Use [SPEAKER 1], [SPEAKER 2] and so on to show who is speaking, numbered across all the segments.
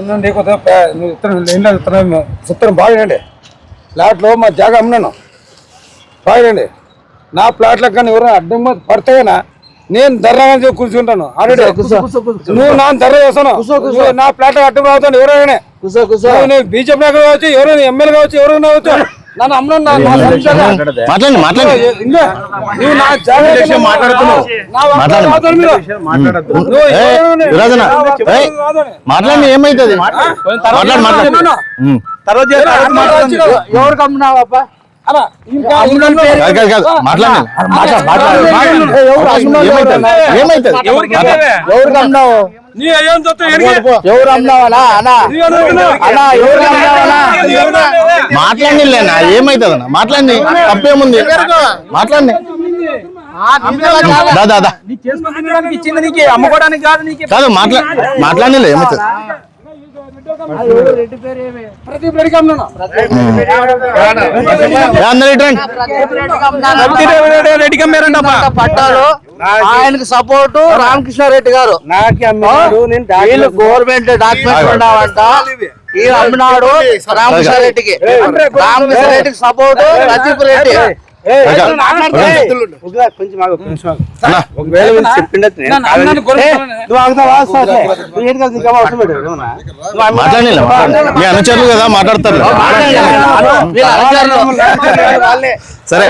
[SPEAKER 1] ఉందండి కొద్దిగా చిత్రం బాగండి ప్లాట్లో మా జాగా అమ్మినాను. బాగండి నా ప్లాట్లకు కానీ ఎవరైనా అడ్డం పడితేనా నేను చెప్పి కూర్చుంటాను. ఆల్రెడీ నువ్వు నా ధర చేస్తాను. నా ప్లాట్ అడ్డం అవుతాను ఎవరైనా. బీజేపీ కావచ్చు ఎవరైనా ఎమ్మెల్యే కావచ్చు ఎవరైనా కావచ్చు. నన్ను అమ్మను.
[SPEAKER 2] మాట్లాడండి
[SPEAKER 1] నువ్వు నా
[SPEAKER 2] మాట్లాడుతున్నావు. ఏమైతుంది? మాట్లాడు. మాట్లాడు.
[SPEAKER 3] ఎవరికి
[SPEAKER 2] మాట్లాడు మాట్లాడు
[SPEAKER 3] ఏ, ఎవరు
[SPEAKER 2] ఏమైతుంది మాట్లాడు. లేనా? ఏమైతుంది అన్న? మాట్లాడండి. తప్పేముంది? మాట్లాడండి. దా దా దా.
[SPEAKER 1] ఇచ్చింది నీకు అమ్ముకోవడానికి కాదు నీకు.
[SPEAKER 2] కాదు మాట్లా మాట్లాడండి ఏమైతుంది? ఇటండి
[SPEAKER 1] రెడ్డికి అమ్మారంటప్పా.
[SPEAKER 3] పట్టాలు ఆయనకు సపోర్ట్ రామకృష్ణారెడ్డి గారు వీళ్ళు గవర్నమెంట్ డాక్యుమెంట్ ఉన్నావంట ఈ అమ్మినాడు రామకృష్ణారెడ్డికి రామకృష్ణారెడ్డికి సపోర్ట్ ప్రదీప్ రెడ్డి
[SPEAKER 2] మీ అనుచరులు కదా మాట్లాడతారు. సరే.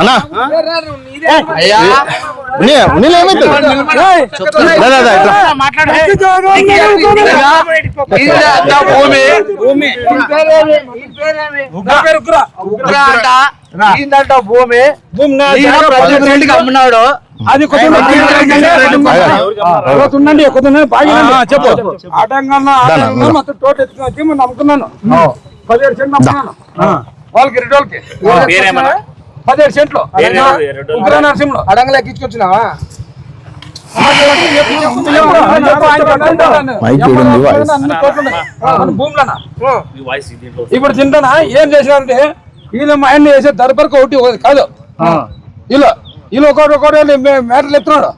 [SPEAKER 2] అన్నా.
[SPEAKER 3] భూమి
[SPEAKER 1] ఉగ్ర.
[SPEAKER 3] అంట అమ్మినాడు
[SPEAKER 1] అది కొద్దిగా చెప్పు మనం నమ్ముకున్నాను పదిహేడు నమ్ముకున్నాను వాళ్ళకి రెండు వాళ్ళకి పదిహేడు సెంట్లు. ఉగ్ర నరసింహులు అడంగా ఎక్కించుకొచ్చినావా? ఇప్పుడు తింటానా? ఏం చేసినారంటే వీళ్ళు మా ఆయన చేసే దర్బార్కి ఒకటి కాదు. వీళ్ళు వీళ్ళు ఒకటి ఒకటి మేటలు ఎత్తున్నాడు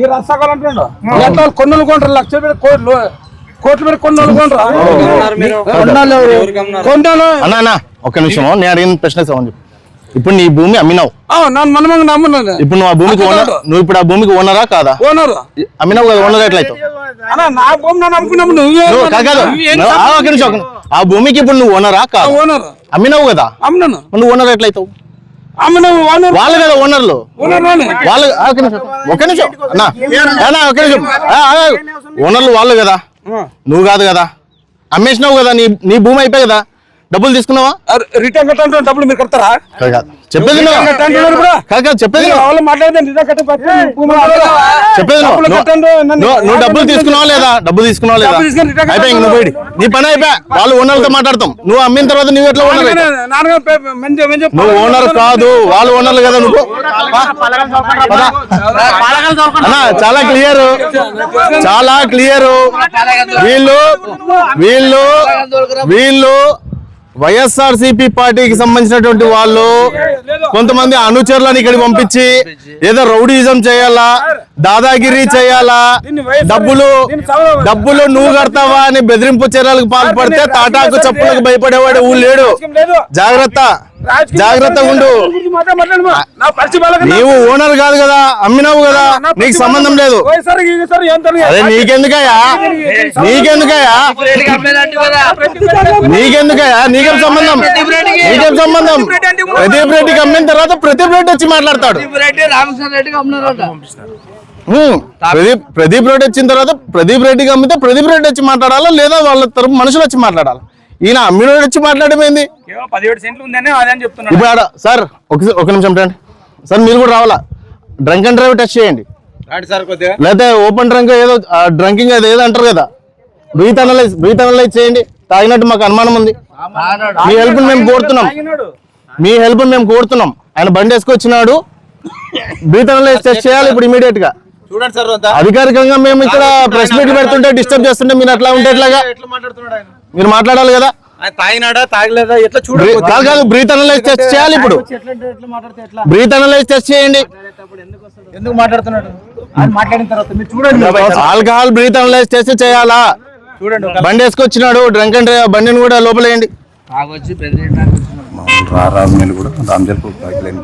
[SPEAKER 1] ఈ రసాకాలు అంటున్నాడు. ఎట్లా కొన్నులు కొంటారు లక్ష కోట్లు కోట్లు కొంటారు? కొండలు
[SPEAKER 2] అన్నా అన్నా ఒక్క నిమిషం నేను అడిగిన ప్రశ్న చెప్పు ఇప్పుడు నీ భూమి అమ్మినావు.
[SPEAKER 1] నన్ను మనమంగా
[SPEAKER 2] ఇప్పుడు నువ్వు ఆ భూమికి ఓనర్ నువ్వు ఇప్పుడు ఆ భూమికి ఓనరా కాదా?
[SPEAKER 1] ఓనరు.
[SPEAKER 2] అమ్మినావు కదా ఓనర్ ఎట్లయితావు
[SPEAKER 1] అన్నా నా భూమి నన్ను నమ్ముకున్నప్పుడు నువ్వే
[SPEAKER 2] నువ్వు కాదు కాదు. నువ్వు- ఆ, నిమిషం, భూమికి ఇప్పుడు నువ్వు ఓనరా కాదా?
[SPEAKER 1] ఓనరు.
[SPEAKER 2] అమ్మినావు కదా? నువ్వు ఓనర్ ఎట్లయితావు వాళ్ళు కదా ఓనర్లు. వాళ్ళు. ఆ, ఒక్క నిమిషం. అన్నా ఓనర్లు వాళ్ళు కదా? నువ్వు కాదు కదా? అమ్మేసినావు కదా నీ నీ భూమి అయిపోయి కదా? డబ్బులు తీసుకున్నావా?
[SPEAKER 1] రిటర్న్ డబ్బులు మీరు కడతారా?
[SPEAKER 2] చెప్పేది చెప్పేది నువ్వు.
[SPEAKER 1] డబ్బులు
[SPEAKER 2] తీసుకున్నావా లేదా? డబ్బులు తీసుకున్నావా లేదా? అయిపోయి నువ్వు పోయి. నీ పని అయిపోయా? వాళ్ళు ఓనర్లతో మాట్లాడతాం. నువ్వు అమ్మిన తర్వాత నువ్వు ఎట్లా ఓనర్ నువ్వు ఓనర్ కాదు. వాళ్ళు ఓనర్లు కదా నువ్వు. చాలా క్లియర్. చాలా క్లియర్. వీళ్ళు వీళ్ళు వీళ్ళు వైఎస్ఆర్ సిపి పార్టీకి సంబంధించినటువంటి వాళ్ళు కొంతమంది అనుచరులను ఇక్కడ పంపించి ఏదో రౌడీజం చేయాలా దాదాగిరి చేయాలా డబ్బులు డబ్బులు నువ్వు కడతావా అని బెదిరింపు చర్యలకు పాల్పడితే తాటాకు చప్పులకు భయపడేవాడు ఊళ్ళు లేడు జాగ్రత్త. జాగ్రత్త ఉండు. నీవు ఓనర్ కాదు కదా అమ్మినావు కదా నీకు సంబంధం లేదు. అదే నీకెందుకయ్యా నీకెందుకయ్యా నీకెందుకయ్యా నీకేం సంబంధం నీకేం సంబంధం ప్రదీప్ రెడ్డికి అమ్మిన తర్వాత ప్రదీప్ రెడ్డి వచ్చి మాట్లాడతాడు.
[SPEAKER 3] ప్రదీప్
[SPEAKER 2] ప్రదీప్ రెడ్డి వచ్చిన తర్వాత ప్రదీప్ రెడ్డికి అమ్మితే ప్రదీప్ రెడ్డి వచ్చి మాట్లాడాలా లేదా వాళ్ళ తరపు మనుషులు వచ్చి మాట్లాడాలి ఈయన అమ్మినోడు వచ్చి మాట్లాడమైంది? ఇప్పుడు ఆడ సార్ ఒక ఒక నిమిషం రండి సార్ మీరు కూడా రావాలా? డ్రంక్ అండ్ డ్రైవ్ టెస్ట్ చేయండి. లేకపోతే ఓపెన్ డ్రంక్ ఏదో డ్రంకింగ్ అది ఏదో అంటారు కదా. బ్రీత్ అనలైజ్ బ్రీత్ అనలైజ్ చేయండి. తాగినట్టు మాకు అనుమానం ఉంది. మీ హెల్ప్ మేము కోరుతున్నాం. మీ హెల్ప్ మేము కోరుతున్నాం. ఆయన బండి వేసుకొచ్చినాడు. బ్రీత్ అనలైజ్ టెస్ట్ చేయాలి ఇప్పుడు ఇమీడియట్గా.
[SPEAKER 4] చూడండి సార్ అంతా.
[SPEAKER 2] అధికారికంగా మేము ఇక్కడ ప్రెస్ మీట్ పెడుతుంటే డిస్టర్బ్ చేస్తుంటే మీరు అట్లా ఉంటే ఎట్లాగా?
[SPEAKER 4] ఎట్లా మాట్లాడుతున్నాడు ఆయన?
[SPEAKER 2] మీరు మాట్లాడాలి కదా?
[SPEAKER 4] తాగినాడా తాగలేదా? ఎట్లా చూడండి
[SPEAKER 2] బ్రీ- కాదు కాదు బ్రీత్ అనలైజ్ టెస్ట్ చేయాలి ఇప్పుడు.
[SPEAKER 4] ఎట్లా మాట్లాడితే ఎట్లా?
[SPEAKER 2] బ్రీత్ అనలైజ్ టెస్ట్ చేయండి.
[SPEAKER 4] ఎందుకు మాట్లాడుతున్నాడు? ఆయన మాట్లాడిన తర్వాత మీరు చూడండి.
[SPEAKER 2] ఆల్కహాల్ బ్రీత్ అనలైజ్ టెస్ట్ చేయాలా?
[SPEAKER 4] చూడండి
[SPEAKER 2] బండి వేసుకొచ్చినాడు డ్రంక్ అండ్ బండిని కూడా లోపలేయండి.
[SPEAKER 5] రారాజుమేలు కూడా పైప్ లైన్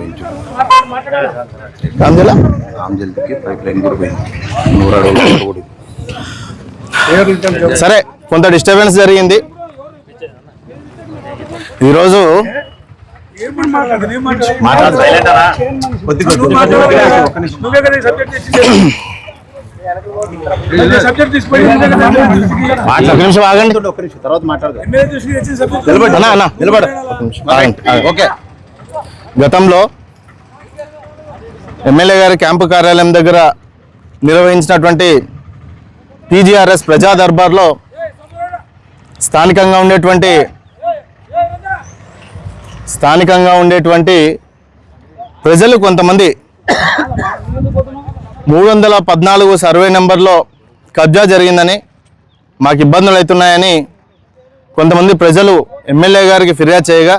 [SPEAKER 2] రామ్జల
[SPEAKER 5] రామ్జల్కి పైప్ లైన్ కూడా పెంచు నూరు అడుగులు కూడా
[SPEAKER 2] సరే కొంత డిస్టర్బెన్స్ జరిగింది. ఈరోజు నిమిషం ఆగండి.
[SPEAKER 5] తర్వాత
[SPEAKER 2] ఓకే. గతంలో ఎమ్మెల్యే గారి క్యాంపు కార్యాలయం దగ్గర నిర్వహించినటువంటి పీజీఆర్ఎస్ ప్రజా దర్బార్లో స్థానికంగా ఉండేటువంటి స్థానికంగా ఉండేటువంటి ప్రజలు కొంతమంది మూడు వందల పద్నాలుగు సర్వే నెంబర్లో కబ్జా జరిగిందని మాకు ఇబ్బందులు అవుతున్నాయని కొంతమంది ప్రజలు ఎమ్మెల్యే గారికి ఫిర్యాదు చేయగా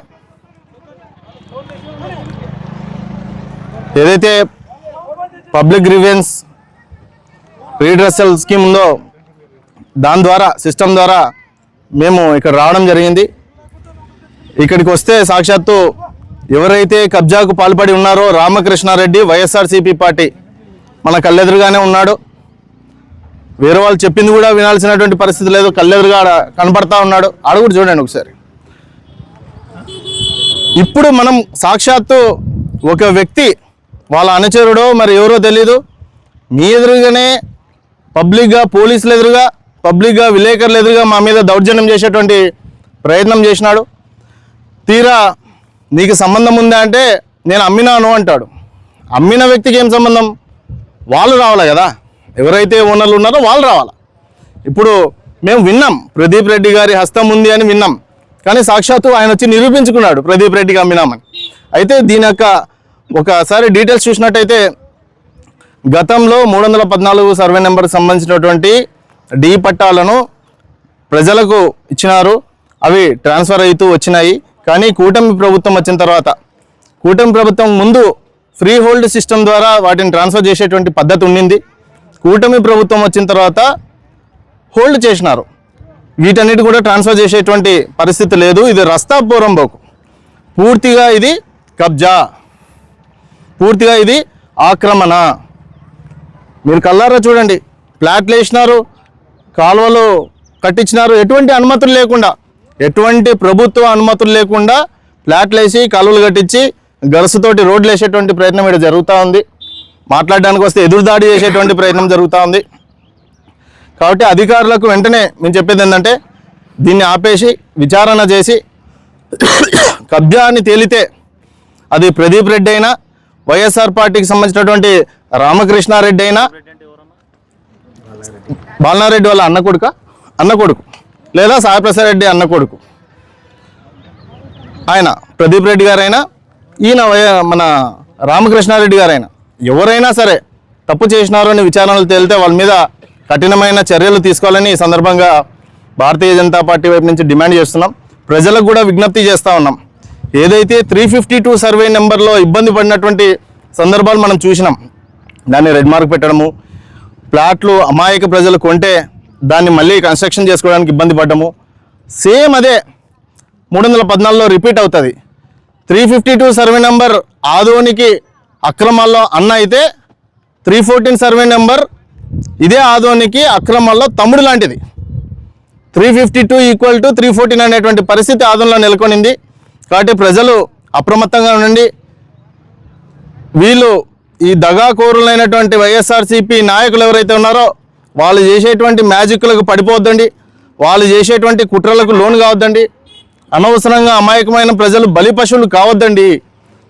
[SPEAKER 2] ఏదైతే పబ్లిక్ గ్రీవెన్స్ రీడ్రెసల్ స్కీమ్ ఉందో దాని ద్వారా సిస్టమ్ ద్వారా మేము ఇక్కడ రావడం జరిగింది. ఇక్కడికి వస్తే సాక్షాత్తు ఎవరైతే కబ్జాకు పాల్పడి ఉన్నారో రామకృష్ణారెడ్డి వైఎస్ఆర్సీపీ పార్టీ మన కళ్ళెదురుగానే ఉన్నాడు. వేరే వాళ్ళు చెప్పింది కూడా వినాల్సినటువంటి పరిస్థితి లేదు. కళ్ళెదురుగా కనపడతా ఉన్నాడు. ఆడ కూడా చూడండి ఒకసారి. ఇప్పుడు మనం సాక్షాత్తు ఒక వ్యక్తి వాళ్ళ అనుచరుడో మరి ఎవరో తెలీదు. మీ ఎదురుగానే పబ్లిక్గా పోలీసులు ఎదురుగా పబ్లిక్గా విలేకరులు ఎదురుగా మా మీద దౌర్జన్యం చేసేటువంటి ప్రయత్నం చేసినాడు. తీరా నీకు సంబంధం ఉందా అంటే నేను అమ్మినాను అంటాడు. అమ్మిన వ్యక్తికి ఏం సంబంధం? వాళ్ళు రావాలి కదా? ఎవరైతే ఓనర్లు ఉన్నారో వాళ్ళు రావాలి? ఇప్పుడు మేము విన్నాం ప్రదీప్ రెడ్డి గారి హస్తం ఉంది అని విన్నాం. కానీ సాక్షాత్తు ఆయన వచ్చి నిరూపించుకున్నాడు ప్రదీప్ రెడ్డికి అమ్మినామని. అయితే దీని యొక్క ఒకసారి డీటెయిల్స్ చూసినట్టయితే గతంలో మూడు వందల పద్నాలుగు సర్వే నెంబర్కి సంబంధించినటువంటి డి పట్టాలను ప్రజలకు ఇచ్చినారు. అవి ట్రాన్స్ఫర్ అవుతూ వచ్చినాయి. కానీ కూటమి ప్రభుత్వం వచ్చిన తర్వాత కూటమి ప్రభుత్వం ముందు ఫ్రీ హోల్డ్ సిస్టమ్ ద్వారా వాటిని ట్రాన్స్ఫర్ చేసేటువంటి పద్ధతి ఉండింది. కూటమి ప్రభుత్వం వచ్చిన తర్వాత హోల్డ్ చేసినారు. వీటన్నిటి కూడా ట్రాన్స్ఫర్ చేసేటువంటి పరిస్థితి లేదు. ఇది రస్తా పూరంబోకు పూర్తిగా ఇది కబ్జా. పూర్తిగా ఇది ఆక్రమణ. మీరు కల్లారా చూడండి. ప్లాట్లు వేసినారు కాలువలు కట్టించినారు. ఎటువంటి అనుమతులు లేకుండా ఎటువంటి ప్రభుత్వ అనుమతులు లేకుండా ప్లాట్లు వేసి కాలువలు కట్టించి గరసుతోటి రోడ్లు వేసేటువంటి ప్రయత్నం ఇక్కడ జరుగుతూ ఉంది. మాట్లాడడానికి వస్తే ఎదురుదాడి చేసేటువంటి ప్రయత్నం జరుగుతూ ఉంది. కాబట్టి అధికారులకు వెంటనే మేము చెప్పేది ఏంటంటే దీన్ని ఆపేసి విచారణ చేసి కబ్జా అని తేలితే అది ప్రదీప్ రెడ్డి అయినా వైఎస్ఆర్ పార్టీకి సంబంధించినటువంటి రామకృష్ణారెడ్డి అయినా? బాలనారెడ్డి వాళ్ళ అన్న కొడుక? అన్న కొడుకు. లేదా సాయిప్రసాద్ రెడ్డి అన్న కొడుకు. ఆయన ప్రదీప్ రెడ్డి గారైనా? ఈయన వయ- మన రామకృష్ణారెడ్డి గారైనా? ఎవరైనా సరే తప్పు చేసినారు అని విచారణలు తేలితే వాళ్ళ మీద కఠినమైన చర్యలు తీసుకోవాలని ఈ సందర్భంగా భారతీయ జనతా పార్టీ వైపు నుంచి డిమాండ్ చేస్తున్నాం. ప్రజలకు కూడా విజ్ఞప్తి చేస్తూ ఉన్నాం. ఏదైతే త్రీ ఫిఫ్టీ టూ సర్వే నెంబర్లో ఇబ్బంది పడినటువంటి సందర్భాలు మనం చూసినాం దాన్ని రెడ్ మార్క్ పెట్టడము. ప్లాట్లు అమాయక ప్రజలు కొంటే దాన్ని మళ్ళీ కన్స్ట్రక్షన్ చేసుకోవడానికి ఇబ్బంది పడ్డము. సేమ్ అదే మూడు వందల పద్నాలుగులో రిపీట్ అవుతుంది. Three fifty two survey number ఆదోనికి అక్రమాల్లో అన్న అయితే త్రీ ఫోర్టీన్ సర్వే నెంబర్ ఇదే ఆదోనికి అక్రమాల్లో తమ్ముడు లాంటిది. Three fifty two equal to three fourteen అనేటువంటి పరిస్థితి ఆదంలో నెలకొనింది. కాబట్టి ప్రజలు అప్రమత్తంగా ఉండండి. వీళ్ళు ఈ దగాకోరులైనటువంటి వైఎస్ఆర్సీపీ నాయకులు ఎవరైతే ఉన్నారో వాళ్ళు చేసేటువంటి మ్యాజిక్లకు పడిపోద్దండి. వాళ్ళు చేసేటువంటి కుట్రలకు లోను కావద్దండి. అనవసరంగా అమాయకమైన ప్రజలు బలి పశువులు కావద్దండి.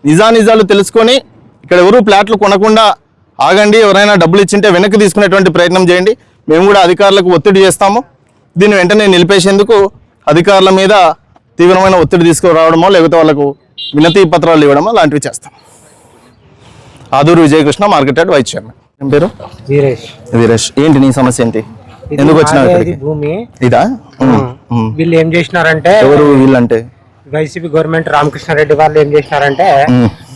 [SPEAKER 2] నిజానిజాలు తెలుసుకొని ఇక్కడ ఎవరు ప్లాట్లు కొనకుండా ఆగండి ఎవరైనా డబ్బులు ఇచ్చింటే వెనక్కి తీసుకునేటువంటి ప్రయత్నం చేయండి. మేము కూడా అధికారులకు ఒత్తిడి చేస్తాము. దీన్ని వెంటనే నిలిపేసేందుకు అధికారుల మీద తీవ్రమైన ఒత్తిడి తీసుకురావడమో లేకపోతే వాళ్ళకు వినతి పత్రాలు ఇవ్వడమో లాంటివి చేస్తాం. Aduru Vijayakrishna market yard vice chairman. పేరు?
[SPEAKER 6] వీరేష్.
[SPEAKER 2] వీరేష్. ఏంటి నీ సమస్య ఏంటి? ఎందుకు
[SPEAKER 6] ఇది భూమి.
[SPEAKER 2] ఇదా.
[SPEAKER 6] వీళ్ళు ఏం చేసినారంటే
[SPEAKER 2] ఎవరు వీళ్ళంటే?
[SPEAKER 6] వైసీపీ గవర్నమెంట్ రామకృష్ణారెడ్డి వాళ్ళు ఏం చేసినారంటే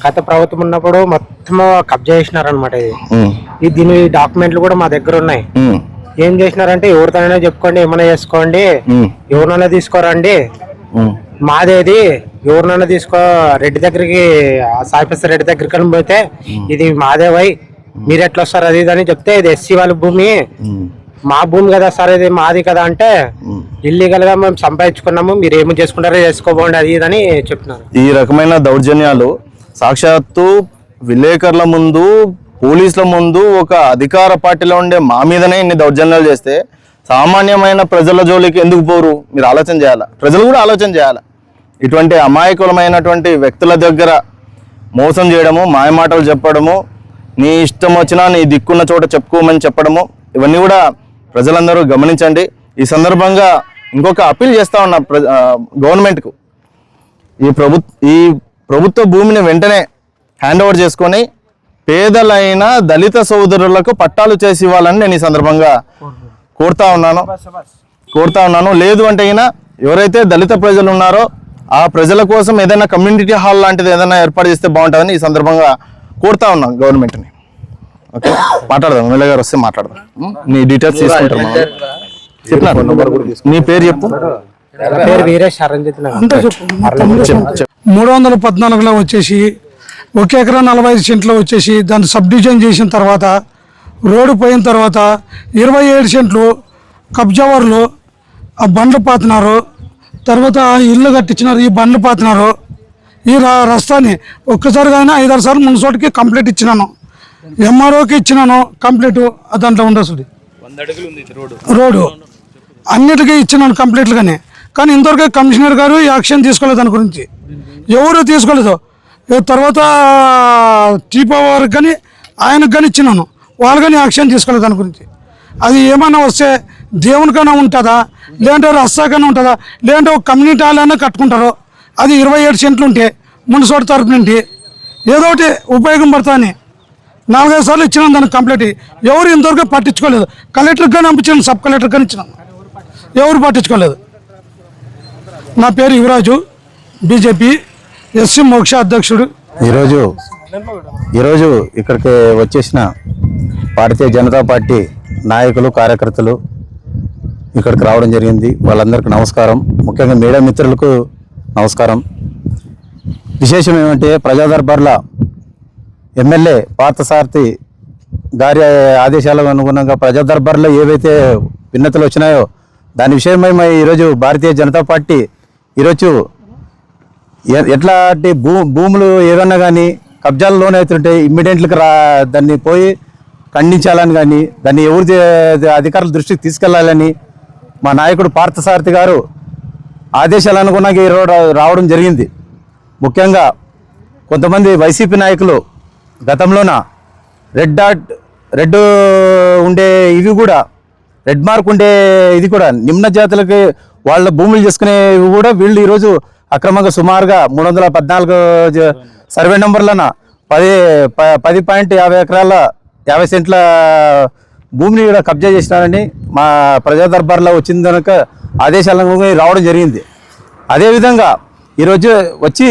[SPEAKER 6] గత ప్రభుత్వం ఉన్నప్పుడు మొత్తం కబ్జా చేసినారనమాట ఇది. దీని డాక్యుమెంట్లు కూడా మా దగ్గర ఉన్నాయి.
[SPEAKER 7] ఏం చేసినారంటే ఎవరితోనైనా చెప్పుకోండి ఏమైనా చేసుకోండి ఎవరినైనా తీసుకోరండి. మాదేది ఎవరినైనా తీసుకో రెడ్డి దగ్గరికి ఆ సాయిప్రసాద్ రెడ్డి దగ్గరికి పోతే ఇది మాదే వై. మీరు ఎట్లా వస్తారు? అది ఇది అని చెప్తే ఇది ఎస్సీ వాళ్ళ భూమి. మా భూమి కదా సార్ ఇది మాది కదా అంటే. ఇల్లీగల్గా మేము సంపాదించుకున్నాము మీరు ఏమి చేసుకుంటారో చేసుకోబోండి అది ఇది అని చెప్పినారు
[SPEAKER 2] ఈ రకమైన దౌర్జన్యాలు సాక్షాత్తు విలేకరుల ముందు పోలీసుల ముందు ఒక అధికార పార్టీలో ఉండే మా మీదనే ఇన్ని దౌర్జన్యాలు చేస్తే సామాన్యమైన ప్రజల జోలికి ఎందుకు పోరు? మీరు ఆలోచన చేయాలి. ప్రజలు కూడా ఆలోచన చేయాలి. ఇటువంటి అమాయకులమైనటువంటి వ్యక్తుల దగ్గర మోసం చేయడము మాయమాటలు చెప్పడము నీ ఇష్టం వచ్చినా నీ దిక్కున్న చోట చెప్పుకోమని చెప్పడము ఇవన్నీ కూడా ప్రజలందరూ గమనించండి. ఈ సందర్భంగా ఇంకొక అప్పీల్ చేస్తా ఉన్నా ప్ర గవర్నమెంట్కు. ఈ ప్రభు ఈ ప్రభుత్వ భూమిని వెంటనే హ్యాండ్ ఓవర్ చేసుకొని పేదలైన దళిత సోదరులకు పట్టాలు చేసి ఇవ్వాలని నేను ఈ సందర్భంగా కోరుతా ఉన్నాను. కోరుతా ఉన్నాను. లేదు అంటే అయినా ఎవరైతే దళిత ప్రజలు ఉన్నారో ఆ ప్రజల కోసం ఏదైనా కమ్యూనిటీ హాల్ లాంటిది ఏదైనా ఏర్పాటు చేస్తే బాగుంటుందని ఈ సందర్భంగా కోరుతా ఉన్నాం గవర్నమెంట్ని. ఓకే? మాట్లాడదాం. ఎమ్మెల్యే గారు వస్తే మాట్లాడదాం? నీ డీటెయిల్స్ తీసుకుంటారు మనం. చెప్పినారు. నీ పేరు చెప్పు.
[SPEAKER 8] మూడు వందల పద్నాలుగులో వచ్చేసి ఒక ఎకరా నలభై ఐదు సెంట్లో వచ్చేసి దాన్ని సబ్ డివిజన్ చేసిన తర్వాత రోడ్డు పోయిన తర్వాత ఇరవై ఏడు సెంట్లు కబ్జావర్లు ఆ బండ్లు పాతున్నారు తర్వాత ఇల్లు కట్టించినారు ఈ బండ్లు పాతున్నారు ఈ రస్తాని ఒక్కసారి కానీ ఐదారు సార్లు మున్సిపాలిటీకి కంప్లీట్ ఇచ్చినాను. ఎంఆర్ఓకి ఇచ్చినాను కంప్లీట్ దాంట్లో ఉండొస్తుంది రోడ్డు. అన్నిటికీ ఇచ్చినాను కంప్లీట్గానే కానీ ఇంతవరకు కమిషనర్ గారు యాక్షన్ తీసుకోలేదు దాని గురించి. ఎవరు తీసుకోలేదు. తర్వాత టీపో వారికి కానీ ఆయనకు కానీ ఇచ్చినాను. వాళ్ళు కానీ యాక్షన్ తీసుకోలేదు దాని గురించి. అది ఏమైనా వస్తే దేవునికైనా ఉంటుందా? లేదంటే రస్తాకైనా ఉంటుందా? లేదంటే ఒక కమ్యూనిటీ హాల్ అయినా కట్టుకుంటారు? అది ఇరవై ఏడు సెంట్లు ఉంటే మున్సిపల్ తరపు నుండి ఏదో ఒకటి ఉపయోగం పడుతుంది నాలుగైదు సార్లు ఇచ్చినాం దానికి కంప్లీట్ ఎవరు ఇంతవరకు పట్టించుకోలేదు. కలెక్టర్ కానీ పంపించాను సబ్ కలెక్టర్ కానీ ఇచ్చినాం. ఎవరు పట్టించుకోలేదు. నా పేరు యువరాజు బీజేపీ ఎస్సీ మోక్ష అధ్యక్షుడు.
[SPEAKER 9] ఈరోజు ఈరోజు ఇక్కడికి వచ్చేసిన భారతీయ జనతా పార్టీ నాయకులు కార్యకర్తలు ఇక్కడికి రావడం జరిగింది. వాళ్ళందరికీ నమస్కారం. ముఖ్యంగా మీడియా మిత్రులకు నమస్కారం. విశేషం ఏమంటే ప్రజా దర్బార్ల ఎమ్మెల్యే పార్థసారథి గారి ఆదేశాలకు అనుగుణంగా ప్రజా దర్బార్లో ఏవైతే భిన్నతలు వచ్చినాయో దాని విషయమై మా ఈరోజు భారతీయ జనతా పార్టీ ఈరోజు ఎట్లాంటి భూ భూములు ఏదన్నా కానీ కబ్జాలు లోన్ అవుతుంటే ఇమ్మీడియట్లకి రా దాన్ని పోయి ఖండించాలని కానీ దాన్ని ఎవరు అధికారుల దృష్టికి తీసుకెళ్ళాలని మా నాయకుడు పార్థసారథి గారు ఆదేశాలు అనుకున్నాక ఈరోజు రావడం జరిగింది. ముఖ్యంగా కొంతమంది వైసీపీ నాయకులు గతంలోన రెడ్ డాట్ రెడ్ ఉండే ఇవి కూడా రెడ్ మార్క్ ఉండే ఇది కూడా నిమ్న జాతులకి వాళ్ళ భూములు చేసుకునేవి కూడా వీళ్ళు ఈరోజు అక్రమంగా సుమారుగా మూడు వందల పద్నాలుగు సర్వే నెంబర్లన పది ప- పది పాయింట్ యాభై ఎకరాల యాభై సెంట్ల భూమిని కూడా కబ్జా చేసినారని మా ప్రజా దర్బార్లో వచ్చింది కనుక ఆదేశాలను రావడం జరిగింది. అదేవిధంగా ఈరోజు వచ్చి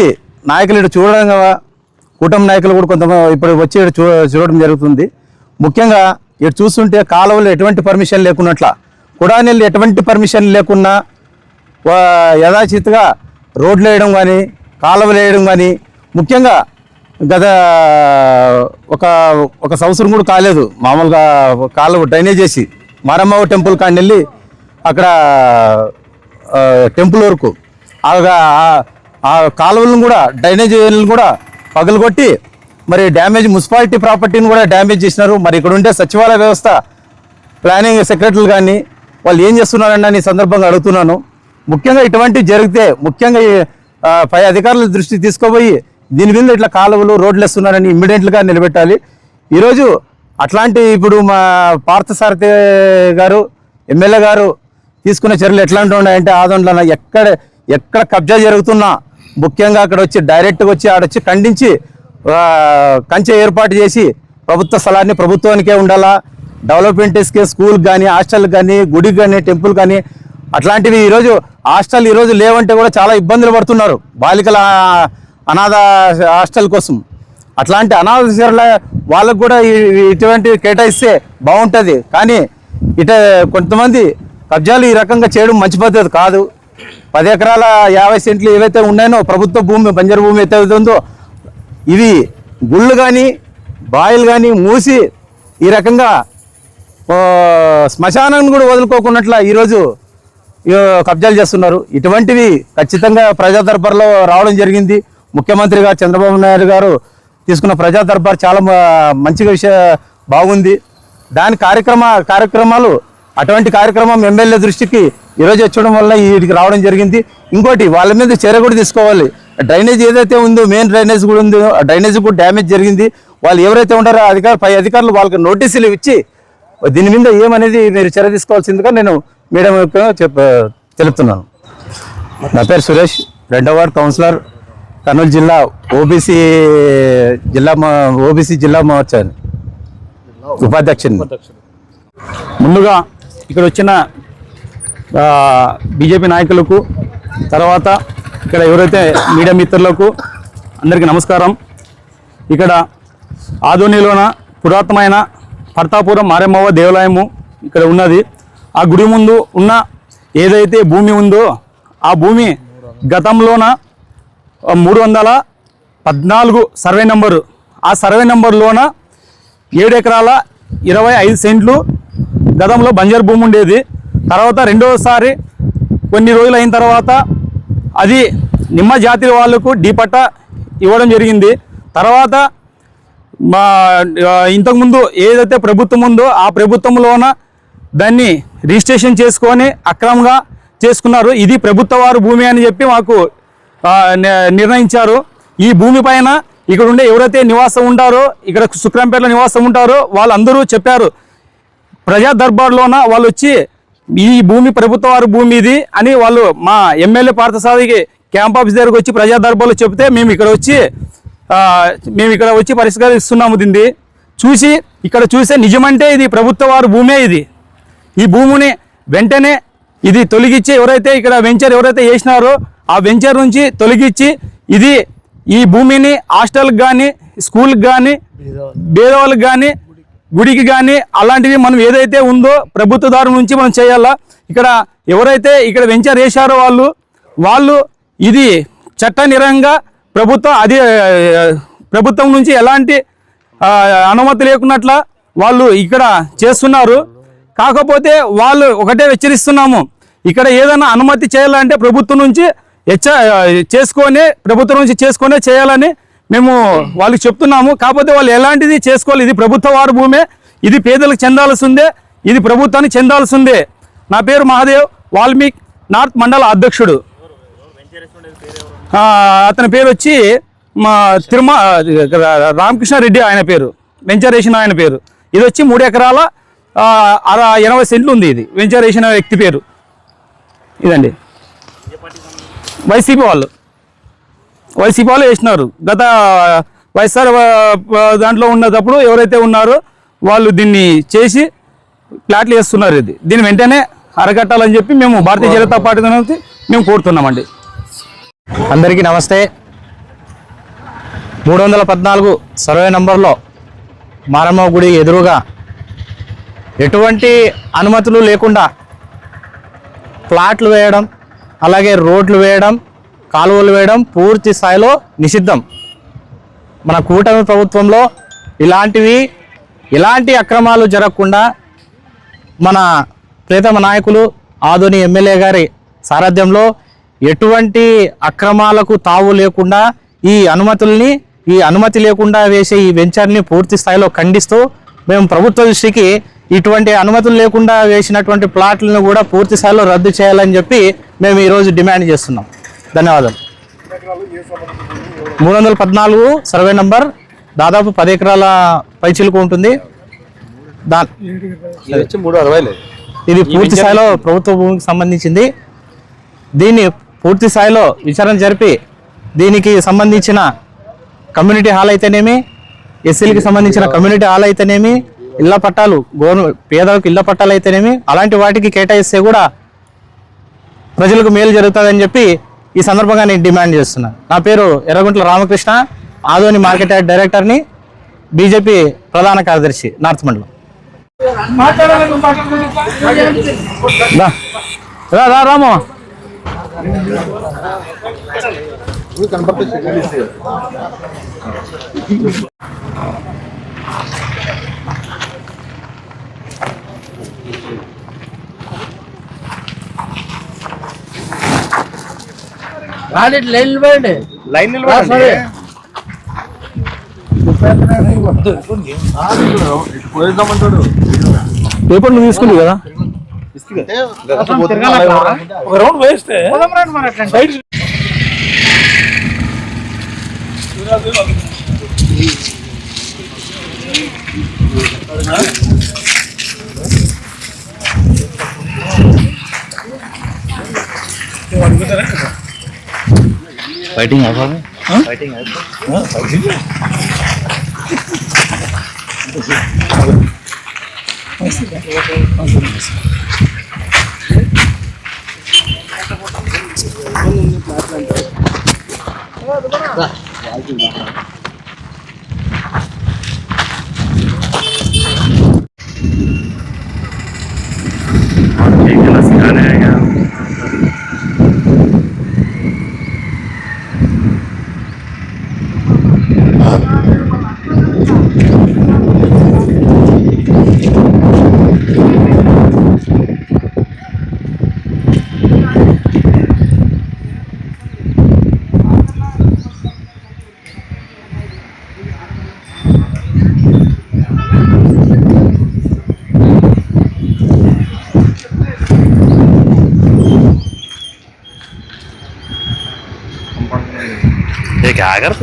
[SPEAKER 9] నాయకులు ఇటు చూడడం కూటమి నాయకులు కూడా కొంతమంది ఇప్పుడు వచ్చి ఇటు చూ చూడడం జరుగుతుంది. ముఖ్యంగా ఇటు చూస్తుంటే కాలువలు ఎటువంటి పర్మిషన్ లేకున్నట్ల కుడానీళ్ళు ఎటువంటి పర్మిషన్ లేకున్నా యథాచితగా రోడ్లు వేయడం కానీ కాలువలు వేయడం కానీ ముఖ్యంగా గత ఒక ఒక సంవత్సరం కూడా కాలేదు. మామూలుగా కాలువ డ్రైనేజ్ చేసి మారమ్మ టెంపుల్ కాడిని వెళ్ళి అక్కడ టెంపుల్ వరకు ఆ ఆ- కాలువలను కూడా డ్రైనేజ్ కూడా పగలగొట్టి మరి డ్యామేజ్ మున్సిపాలిటీ ప్రాపర్టీని కూడా డ్యామేజ్ చేసినారు. మరి ఇక్కడ ఉండే సచివాలయ వ్యవస్థ ప్లానింగ్ సెక్రటరీలు కానీ వాళ్ళు ఏం చేస్తున్నారని నేను ఈ సందర్భంగా అడుగుతున్నాను. ముఖ్యంగా ఇటువంటివి జరిగితే ముఖ్యంగా పై అధికారుల దృష్టి తీసుకుపోయి దీని మీద ఇట్లా కాలువలు రోడ్లు వేస్తున్నారని ఇమ్మీడియట్గా నిలబెట్టాలి. ఈరోజు అట్లాంటి ఇప్పుడు మా పార్థసారథి గారు ఎమ్మెల్యే గారు తీసుకున్న చర్యలు ఎట్లాంటి ఉన్నాయంటే ఆదంలో ఎక్కడ ఎక్కడ కబ్జా జరుగుతున్నా ముఖ్యంగా అక్కడ వచ్చి డైరెక్ట్గా వచ్చి ఆడొచ్చి ఖండించి కంచె ఏర్పాటు చేసి ప్రభుత్వ స్థలాన్ని ప్రభుత్వానికే ఉండాలా? డెవలప్మెంట్స్కి స్కూల్ కానీ హాస్టల్ కానీ గుడికి కానీ టెంపుల్ కానీ అట్లాంటివి ఈరోజు హాస్టల్ ఈరోజు లేవంటే కూడా చాలా ఇబ్బందులు పడుతున్నారు. బాలికల అనాథ హాస్టల్ కోసం. అట్లాంటి అనాథ శిరల వాళ్ళకు కూడా ఇటువంటివి కేటాయిస్తే బాగుంటుంది. కానీ ఇట కొంతమంది కబ్జాలు ఈ రకంగా చేయడం మంచి పద్ధతి కాదు. పది ఎకరాల యాభై సెంట్లు ఏవైతే ఉన్నాయో ప్రభుత్వ భూమి బంజరు భూమి అయితే ఉందో ఇవి గుళ్ళు కానీ బాయిలు కానీ మూసి ఈ రకంగా శ్మశానాన్ని కూడా వదులుకోకున్నట్ల ఈరోజు కబ్జాలు చేస్తున్నారు. ఇటువంటివి ఖచ్చితంగా ప్రజా దర్బార్లో రావడం జరిగింది. ముఖ్యమంత్రిగా చంద్రబాబు నాయుడు గారు తీసుకున్న ప్రజా దర్బార్ చాలా మంచిగా విషయ బాగుంది. దాని కార్యక్రమ కార్యక్రమాలు అటువంటి కార్యక్రమం ఎమ్మెల్యే దృష్టికి ఈరోజు వచ్చడం వల్ల వీటికి రావడం జరిగింది. ఇంకోటి వాళ్ళ మీద చర్య కూడా తీసుకోవాలి. డ్రైనేజ్ ఏదైతే ఉందో మెయిన్ డ్రైనేజ్ కూడా ఉందో ఆ డ్రైనేజ్ కూడా డ్యామేజ్ జరిగింది. వాళ్ళు ఎవరైతే ఉంటారో అధికారు పై అధికారులు వాళ్ళకి నోటీసులు ఇచ్చి దీని మీద ఏమనేది మీరు చర్య తీసుకోవాల్సిందిగా నేను మీడియా చెప్ తెలుపుతున్నాను. నా పేరు సురేష్ రెండవ వార్డ్ కౌన్సిలర్. కర్నూలు జిల్లా ఓబీసీ జిల్లా ఓబీసీ జిల్లా మోర్చా ఉపాధ్యక్షుని.
[SPEAKER 10] ముందుగా ఇక్కడ వచ్చిన బీజేపీ నాయకులకు తర్వాత ఇక్కడ ఎవరైతే మీడియా మిత్రులకు అందరికీ నమస్కారం. ఇక్కడ ఆధునిలోన పురాతనమైన పర్తాపురం మారెమ్మవ దేవాలయము ఇక్కడ ఉన్నది. ఆ గుడి ముందు ఉన్న ఏదైతే భూమి ఉందో ఆ భూమి గతంలోన మూడు వందల పద్నాలుగు సర్వే నెంబరు. ఆ సర్వే నెంబర్లోన ఏడు ఎకరాల ఇరవై ఐదు సెంట్లు గతంలో బంజర్ భూమి ఉండేది. తర్వాత రెండవసారి కొన్ని రోజులు అయిన తర్వాత అది నిమ్మ జాతి వాళ్ళకు డీపట్ట ఇవ్వడం జరిగింది. తర్వాత మా ఇంతకుముందు ఏదైతే ప్రభుత్వం ఉందో ఆ ప్రభుత్వంలోన దాన్ని రిజిస్ట్రేషన్ చేసుకొని అక్రమంగా చేసుకున్నారు. ఇది ప్రభుత్వ వారు భూమి అని చెప్పి మాకు నిర్ణయించారు. ఈ భూమి పైన ఇక్కడ ఉండే ఎవరైతే నివాసం ఉంటారో ఇక్కడ శుక్రంపేటలో నివాసం ఉంటారో వాళ్ళందరూ చెప్పారు ప్రజా దర్బార్లోన వాళ్ళు వచ్చి ఈ భూమి ప్రభుత్వ వారి భూమి ఇది అని వాళ్ళు మా ఎమ్మెల్యే పార్థసాదికి క్యాంప్ ఆఫీస్ దగ్గరకు వచ్చి ప్రజా దర్బార్లో చెప్తే మేము ఇక్కడ వచ్చి మేము ఇక్కడ వచ్చి పరిష్కరిస్తున్నాము దీన్ని. చూసి ఇక్కడ చూసే నిజమంటే ఇది ప్రభుత్వ వారి భూమే ఇది. ఈ భూమిని వెంటనే ఇది తొలగించి ఎవరైతే ఇక్కడ వెంచర్ ఎవరైతే వేసినారో ఆ వెంచర్ నుంచి తొలగించి ఇది ఈ భూమిని హాస్టల్కి కానీ స్కూల్కి కానీ బేదవాళ్ళకి కానీ గుడికి కానీ అలాంటివి మనం ఏదైతే ఉందో ప్రభుత్వ దారి నుంచి మనం చేయాలా? ఇక్కడ ఎవరైతే ఇక్కడ వెంచర్ వేశారో వాళ్ళు వాళ్ళు ఇది చట్టనిరంగా ప్రభుత్వం అది ప్రభుత్వం నుంచి ఎలాంటి అనుమతి లేకున్నట్ల వాళ్ళు ఇక్కడ చేస్తున్నారు. కాకపోతే వాళ్ళు ఒకటే హెచ్చరిస్తున్నాము. ఇక్కడ ఏదైనా అనుమతి చేయాలంటే ప్రభుత్వం నుంచి హెచ్చ చేసుకొని ప్రభుత్వం నుంచి చేసుకొనే చేయాలని మేము వాళ్ళకి చెప్తున్నాము. కాకపోతే వాళ్ళు ఎలాంటిది చేసుకోవాలి? ఇది ప్రభుత్వ వారి భూమే. ఇది పేదలకు చెందాల్సిందే. ఇది ప్రభుత్వానికి చెందాల్సిందే. నా పేరు మహాదేవ్. వాల్మీకి నార్త్ మండల అధ్యక్షుడు. అతని పేరు వచ్చి మా తిరుమ రామకృష్ణ రెడ్డి ఆయన పేరు. వెంచరేషన్ ఆయన పేరు. ఇది వచ్చి మూడు ఎకరాల అర ఎనభై సెంట్లు ఉంది ఇది. వెంచరేషన్ వ్యక్తి పేరు. ఇదండి. వైసీపీ వాళ్ళు. వైసీపీ వాళ్ళు వేసినారు. గత వైఎస్ఆర్ దాంట్లో ఉన్నప్పుడు ఎవరైతే ఉన్నారో వాళ్ళు దీన్ని చేసి ప్లాట్లు వేస్తున్నారు ఇది. దీన్ని వెంటనే అరగట్టాలని చెప్పి మేము భారతీయ జనతా పార్టీ మేము కోరుతున్నామండి.
[SPEAKER 6] అందరికీ నమస్తే. మూడు వందల పద్నాలుగు సర్వే నంబర్లో మారమ్మ గుడి ఎదురుగా ఎటువంటి అనుమతులు లేకుండా ప్లాట్లు వేయడం అలాగే రోడ్లు వేయడం కాలువలు వేయడం పూర్తి స్థాయిలో నిషిద్ధం. మన కూటమి ప్రభుత్వంలో ఇలాంటివి ఇలాంటి అక్రమాలు జరగకుండా మన ప్రీతమ నాయకులు ఆధుని ఎమ్మెల్యే గారి సారథ్యంలో ఎటువంటి అక్రమాలకు తావు లేకుండా ఈ అనుమతుల్ని ఈ అనుమతి లేకుండా వేసే ఈ వెంచర్ని పూర్తి స్థాయిలో ఖండిస్తూ మేము ప్రభుత్వ దృష్టికి ఇటువంటి అనుమతులు లేకుండా వేసినటువంటి ప్లాట్లను కూడా పూర్తి స్థాయిలో రద్దు చేయాలని చెప్పి మేము ఈరోజు డిమాండ్ చేస్తున్నాం. ధన్యవాదాలు. మూడు వందల పద్నాలుగు సర్వే నంబర్ దాదాపు పది ఎకరాల పైచిలుకు ఉంటుంది. దా ఇది పూర్తి స్థాయిలో ప్రభుత్వ భూమికి సంబంధించింది. దీన్ని పూర్తి స్థాయిలో విచారణ జరిపి దీనికి సంబంధించిన కమ్యూనిటీ హాల్ అయితేనేమి ఎస్సీలకి సంబంధించిన కమ్యూనిటీ హాల్ అయితేనేమి ఇళ్ళ పట్టాలు గవర్నమెంట్ పేదలకు ఇళ్ళ పట్టాలు అయితేనేమి అలాంటి వాటికి కేటాయిస్తే కూడా ప్రజలకు మేలు జరుగుతుందని చెప్పి ఈ సందర్భంగా నేను డిమాండ్ చేస్తున్నాను నా పేరు ఎర్రగుంట్ల రామకృష్ణ ఆదోని మార్కెట్ యార్డ్ డైరెక్టర్ని బీజేపీ ప్రధాన కార్యదర్శి నార్త్ మండలం.
[SPEAKER 1] మాట్లాడాలి
[SPEAKER 10] రా
[SPEAKER 3] రాని లైన్ నిలబడండి.
[SPEAKER 2] లైన్
[SPEAKER 3] సరే.
[SPEAKER 10] పేపర్ నువ్వు తీసుకుంది కదా.
[SPEAKER 1] ఒక రౌండ్ వేస్ట్. సైడ్
[SPEAKER 9] ఫైటింగ్ అవ్వాలి
[SPEAKER 2] क्या Lagarde